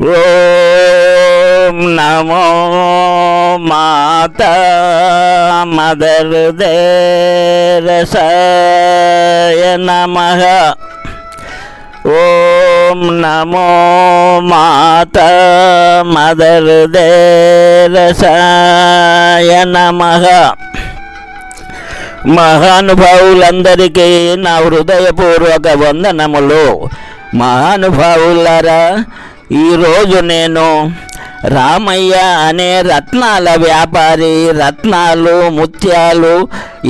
ఓం నమో మాత mother దేరసాయ నమ. ఓం నమో మాత mother దేరసాయ నమ. మహానుభావులందరికీ నా హృదయపూర్వక వందనములు. మహానుభావులారా ఈరోజు నేను రామయ్య అనే రత్నాల వ్యాపారి రత్నాలు ముత్యాలు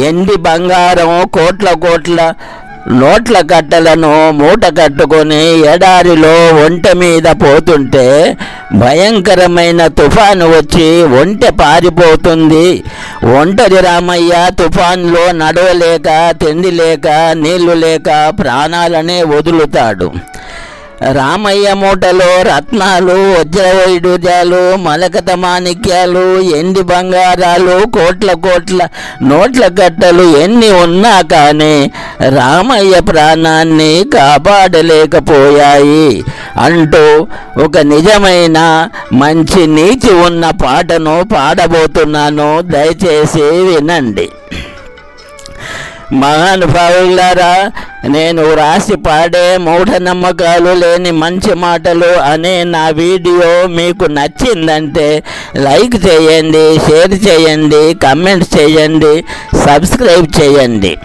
ఎండి బంగారం కోట్ల కోట్ల నోట్ల కట్టలను మూట కట్టుకొని ఎడారిలో ఒంటె మీద పోతుంటే భయంకరమైన తుఫాను వచ్చి ఒంటె పారిపోతుంది. ఒంటరి రామయ్య తుఫాన్లో నడవలేక తిండి లేక నీళ్ళు లేక ప్రాణాలనే వదులుతాడు. రామయ్య మూటలో రత్నాలు వజ్రవైడూర్యాలు మలకత మాణిక్యాలు ఎండి బంగారాలు కోట్ల కోట్ల నోట్ల కట్టలు ఎన్ని ఉన్నా కానీ రామయ్య ప్రాణాన్ని కాపాడలేకపోయాయి. అంటూ ఒక నిజమైన మంచి నీతి ఉన్న పాటను పాడబోతున్నాను. దయచేసి వినండి. మహానుభావులారా నేను రాసి పాడే మూఢనమ్మకాలు లేని మంచి మాటలు అనే నా వీడియో మీకు నచ్చిందంటే లైక్ చేయండి షేర్ చేయండి కమెంట్స్ చేయండి సబ్స్క్రైబ్ చేయండి.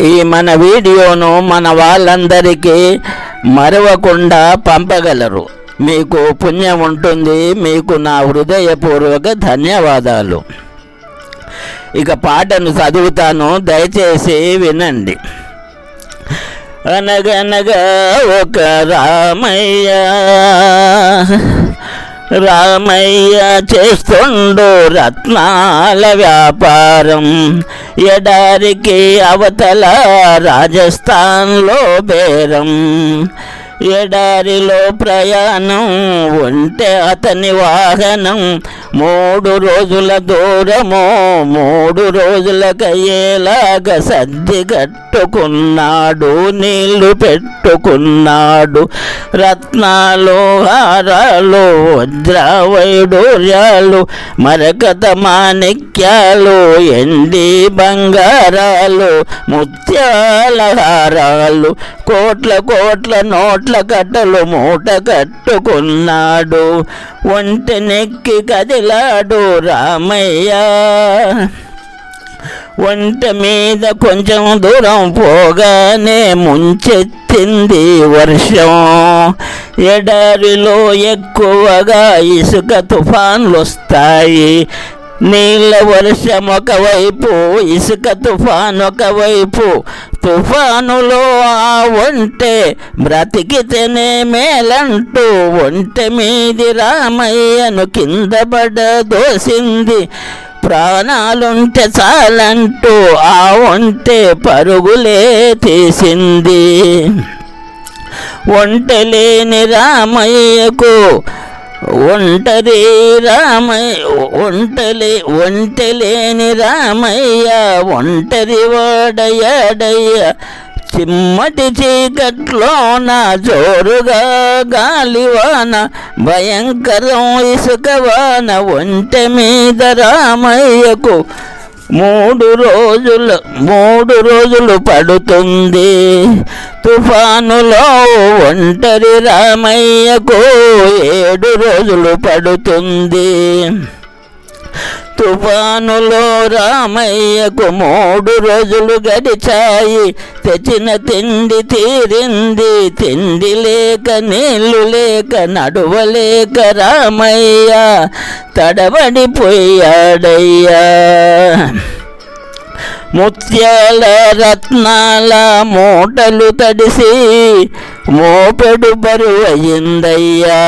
ఈ మన వీడియోను మన వాళ్ళందరికీ మరవకుండా పంపగలరు. మీకు పుణ్యం ఉంటుంది మీకు నా హృదయపూర్వక ధన్యవాదాలు. ఇక పాటను చదువుతాను దయచేసి వినండి. అనగనగా ఒక రామయ్య రామయ్య చేస్తుండు రత్నాల వ్యాపారం. ఎడారికి అవతల రాజస్థాన్లో బేరం. ఎడారిలో ప్రయాణం ఉంటే అతని వాహనం మూడు రోజుల దూరము మూడు రోజులకయ్యేలాగా సర్ది కట్టుకున్నాడు నీళ్ళు పెట్టుకున్నాడు. రత్నాలు హారాలు వజ్రవైడూర్యాలు మరకత మాణిక్యాలు ఎండి బంగారాలు ముత్యాల హారాలు కోట్ల కోట్ల నోట్ల కట్టలు మూట కట్టుకున్నాడు. ఒంటి నెక్కి కదిలాడు రామయ్య. వంట మీద కొంచెం దూరం పోగానే ముంచెత్తింది వర్షం. ఎడారిలో ఎక్కువగా ఇసుక తుఫాన్లు వస్తాయి నీళ్ళ వర్షం ఒకవైపు ఇసుక తుఫాన్ ఒకవైపు తుఫానులో ఆ ఒంటే బ్రతికితేనే మేలంటూ ఒంటె మీది రామయ్యను కింద దోసింది. ప్రాణాలుంటే చాలంటూ ఆ ఒంటె పరుగులే తీసింది. ఒంటెలేని రామయ్యకు ఒంటరి రామయ్య ఒంటలే ఒంటలేని రామయ్య ఒంటరి వాడయ్యాడయ్య చిమ్మటి చీకట్లో నా జోరుగా గాలివాన భయంకరం ఇసుకవాన ఒంటె మీద రామయ్యకు మూడు రోజులు మూడు రోజులు పడుతుంది. తుఫానులో ఒంటరి రామయ్యకు ఏడు రోజులు పడుతుంది. తుఫానులో రామయ్యకు మూడు రోజులు గడిచాయి. తెచ్చిన తిండి తీరింది తిండి లేక నీళ్ళు లేక నడువలేక రామయ్య తడబడిపోయాడయ్యా. ముత్యాల రత్నాల మూటలు తడిసి మోపెడు బరువయ్యిందయ్యా.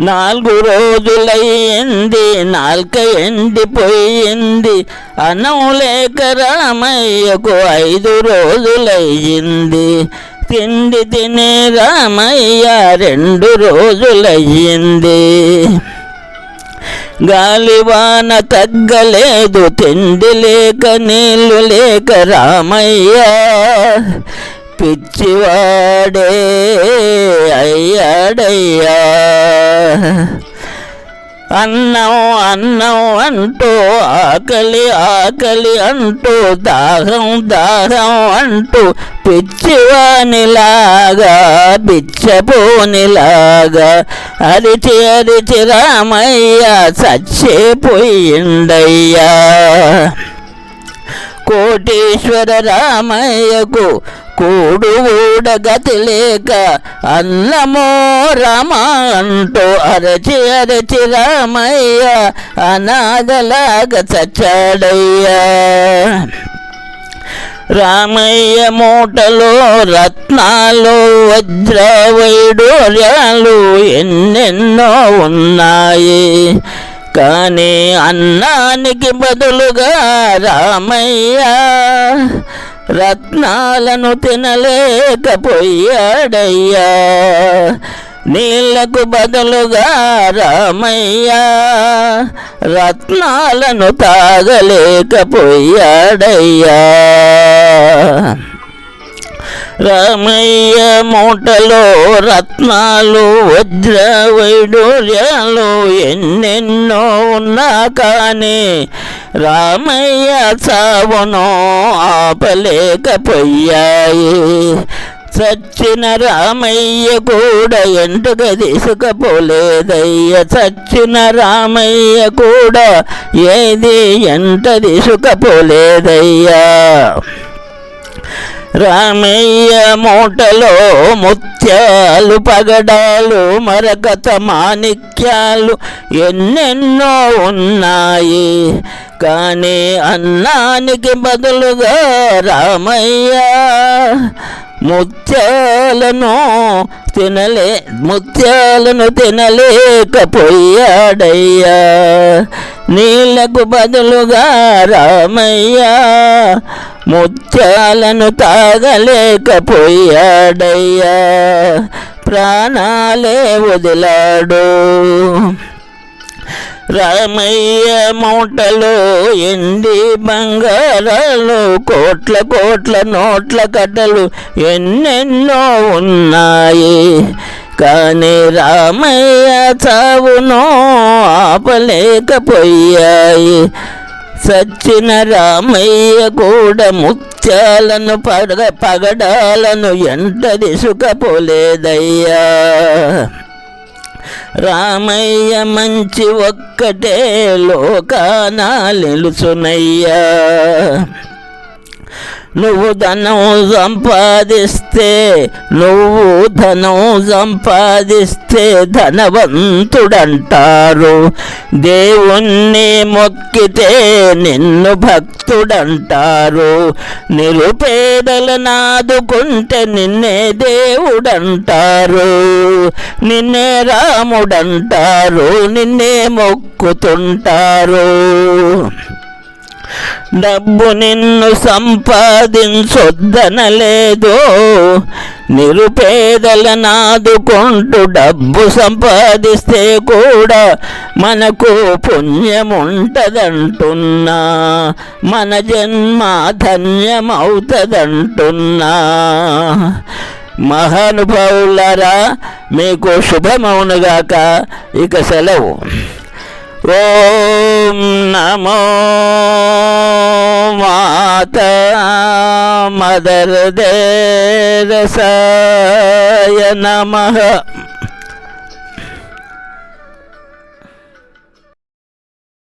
నాలుగు రోజులయ్యింది నాలుక ఎండిపోయింది. అన్నం లేక రామయ్యకు ఐదు రోజులయ్యింది. తిండి తినే రామయ్య రెండు రోజులయ్యింది. గాలివాన తగ్గలేదు తిండి లేక నీళ్ళు లేక రామయ్య. పిచ్చివాడే అయ్యాడయ్యా. అన్నం అన్నం అంటూ ఆకలి ఆకలి అంటూ దాహం దాహం అంటూ పిచ్చివానిలాగా పిచ్చపోనిలాగా అరిచి అరిచి రామయ్య చచ్చిపోయిండయ్యా. కోటీశ్వర రామయ్యకు కూడు గతి లేక అన్నమో రామ అంటూ అరచి అరచి రామయ్య అనాథలాగా చచ్చాడయ్యా. రామయ్య మూటలో రత్నాలు వజ్ర వైడూర్యాలు ఎన్నెన్నో ఉన్నాయి. కానీ అన్నానికి బదులుగా రామయ్య రత్నాలను తినలేకపోయాడయ్యా. నీళ్ళకు బదులుగా రామయ్యా రత్నాలను తాగలేకపోయాడయ్యా. రామయ్య మూటలో రత్నాలు వజ్ర వైడూర్యాలు ఎన్నెన్నో ఉన్నా కానీ రామయ్య చావును ఆపలేకపోయాయి. చచ్చిన రామయ్య కూడా ఎంటుక తీసుకపోలేదయ్య. చచ్చిన రామయ్య కూడా ఏది ఎంట తీసుకపోలేదయ్యా. రామయ్య మూటలో ముత్యాలు పగడాలు మరకత మాణిక్యాలు ఎన్నెన్నో ఉన్నాయి. కానీ అన్నానికి బదులుగా రామయ్య ముత్యాలను తినలే ముత్యాలను తినలేకపోయాడయ్యా. నీళ్ళకు బదులుగా రామయ్య ముత్యాలను తాగలేకపోయాడయ్యా. ప్రాణాలే వదిలాడు. రామయ్య మూటలు ఎండి బంగారాలు కోట్ల కోట్ల నోట్ల కట్టలు ఎన్నెన్నో ఉన్నాయి. కానీ రామయ్య చావును ఆపలేకపోయాయి. సచ్చిన రామయ్య కూడా ముత్యాలను పడగ పగడాలను ఎంత దిసుకపోలేదయ్యా రామయ్య మంచి ఒక్కటే లోకానా నిలుచునయ్యా. నువ్వు ధనం సంపాదిస్తే నువ్వు ధనం సంపాదిస్తే ధనవంతుడంటారు. దేవుణ్ణి మొక్కితే నిన్ను భక్తుడంటారు. నిరుపేదలను ఆదుకుంటే నిన్నే దేవుడంటారు. నిన్నే రాముడంటారు నిన్నే మొక్కుతుంటారు. డబ్బు నిన్ను సంపాదించొద్దనలేదు. నిరుపేదల నాదుకుంటూ డబ్బు సంపాదిస్తే కూడా మనకు పుణ్యముంటదంటున్నా. మన జన్మ ధన్యమవుతుందంటున్నా. మహానుభావులారా మీకు శుభమవునుగాక ఇక సెలవు. ఓం నమో మాత మదర్ దేరసాయ నమ